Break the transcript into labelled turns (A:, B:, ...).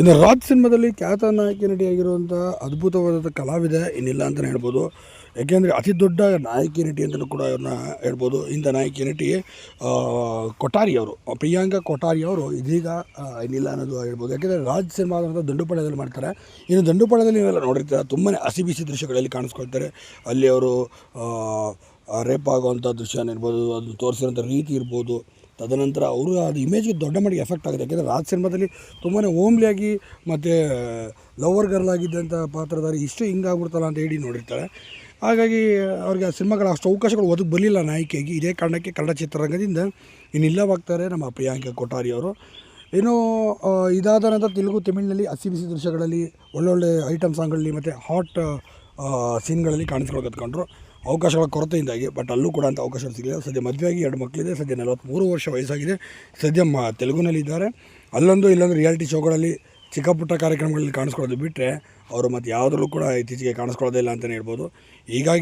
A: ಇನ್ನು ರಾಜ್ ಸಿನಿಮಾದಲ್ಲಿ ಖ್ಯಾತ ನಾಯಕಿ ನಟಿಯಾಗಿರುವಂಥ ಅದ್ಭುತವಾದ ಕಲಾವಿದ ಇನ್ನಿಲ್ಲ ಅಂತಲೇ ಹೇಳ್ಬೋದು. ಯಾಕೆಂದರೆ ಅತಿ ದೊಡ್ಡ ನಾಯಕಿ ನಟಿ ಅಂತಲೂ ಕೂಡ ಅವ್ರನ್ನ ಹೇಳ್ಬೋದು. ಇಂಥ ನಾಯಕಿ ನಟಿ ಕೊಠಾರಿ ಅವರು, ಪ್ರಿಯಾಂಕಾ ಕೊಠಾರಿ ಅವರು ಇದೀಗ ಏನಿಲ್ಲ ಅನ್ನೋದು ಹೇಳ್ಬೋದು. ಯಾಕೆಂದರೆ ರಾಜ್ ಸಿನಿಮಾ ಅನ್ನೋದು ಮಾಡ್ತಾರೆ. ಇನ್ನು ದಂಡುಪಾಳ್ಯದಲ್ಲಿ ನೀವೆಲ್ಲ ನೋಡಿರ್ತೀರ ತುಂಬಾ ಹಸಿ ಬಿಸಿ ದೃಶ್ಯಗಳಲ್ಲಿ ಕಾಣಿಸ್ಕೊಳ್ತಾರೆ. ಅಲ್ಲಿ ಅವರು ರೇಪ್ ಆಗುವಂಥ ದೃಶ್ಯ ಇರ್ಬೋದು ಅದು ತೋರಿಸಿರೋಂಥ ರೀತಿ ಇರ್ಬೋದು. ತದನಂತರ ಅವರು ಅದು ಇಮೇಜ್ಗೆ ದೊಡ್ಡ ಮಟ್ಟಿಗೆ ಎಫೆಕ್ಟ್ ಆಗುತ್ತೆ. ಯಾಕೆಂದರೆ ರಾಜ್ ಸಿನಿಮಾದಲ್ಲಿ ತುಂಬಾ ಓಮ್ಲಿಯಾಗಿ ಮತ್ತು ಲವರ್ ಗರ್ಲ್ ಆಗಿದ್ದಂಥ ಪಾತ್ರಧಾರಿ ಇಷ್ಟು ಹಿಂಗಾಗ್ಬಿಡ್ತಲ್ಲ ಅಂತ ಹೇಳಿ ನೋಡಿರ್ತಾರೆ ಹಾಗಾಗಿ ಅವ್ರಿಗೆ ಆ ಸಿನಿಮಾಗಳ ಅಷ್ಟು ಅವಕಾಶಗಳು ಒದಗಿ ಬರಲಿಲ್ಲ ನಾಯಕಿಯಾಗಿ. ಇದೇ ಕಾರಣಕ್ಕೆ ಕನ್ನಡ ಚಿತ್ರರಂಗದಿಂದ ಇನ್ನು ಇಲ್ಲವಾಗ್ತಾರೆ ನಮ್ಮ ಪ್ರಿಯಾಂಕ ಕೊಠಾರಿ ಅವರು. ಇನ್ನು ಇದಾದ ನಂತರ ತೆಲುಗು, ತಮಿಳಿನಲ್ಲಿ ಹಸಿ ಬಿಸಿ ದೃಶ್ಯಗಳಲ್ಲಿ ಒಳ್ಳೊಳ್ಳೆ ಐಟಮ್ ಸಾಂಗ್ಗಳಲ್ಲಿ ಮತ್ತು ಹಾಟ್ ಸೀನ್ಗಳಲ್ಲಿ ಕಾಣಿಸ್ಕೊಳ್ಳೋಕೆ ಕತ್ಕೊಂಡ್ರು ಅವಕಾಶಗಳ ಕೊರತೆಯಿಂದಾಗಿ ಬಟ್ ಅಲ್ಲೂ ಕೂಡ ಅಂತ ಅವಕಾಶಗಳು ಸಿಗಲಿಲ್ಲ. ಸದ್ಯ ಮದುವೆಯಾಗಿ ಎರಡು ಮಕ್ಕಳಿದೆ, ಸದ್ಯ ನಲವತ್ತ್ಮೂರು ವರ್ಷ ವಯಸ್ಸಾಗಿದೆ. ಸದ್ಯ ಮ ತೆಲುಗುನಲ್ಲಿದ್ದಾರೆ ಅಲ್ಲೊಂದು ಇಲ್ಲೊಂದು ರಿಯಾಲಿಟಿ ಶೋಗಳಲ್ಲಿ ಚಿಕ್ಕ ಪುಟ್ಟ ಕಾರ್ಯಕ್ರಮಗಳಲ್ಲಿ ಕಾಣಿಸ್ಕೊಳ್ಳೋದು ಬಿಟ್ಟರೆ ಅವರು ಮತ್ತು ಯಾವುದರಲ್ಲೂ ಕೂಡ ಇತ್ತೀಚೆಗೆ ಕಾಣಿಸ್ಕೊಳ್ಳೋದೇ ಇಲ್ಲ ಅಂತಲೇ ಹೇಳ್ಬೋದು. ಹೀಗಾಗಿ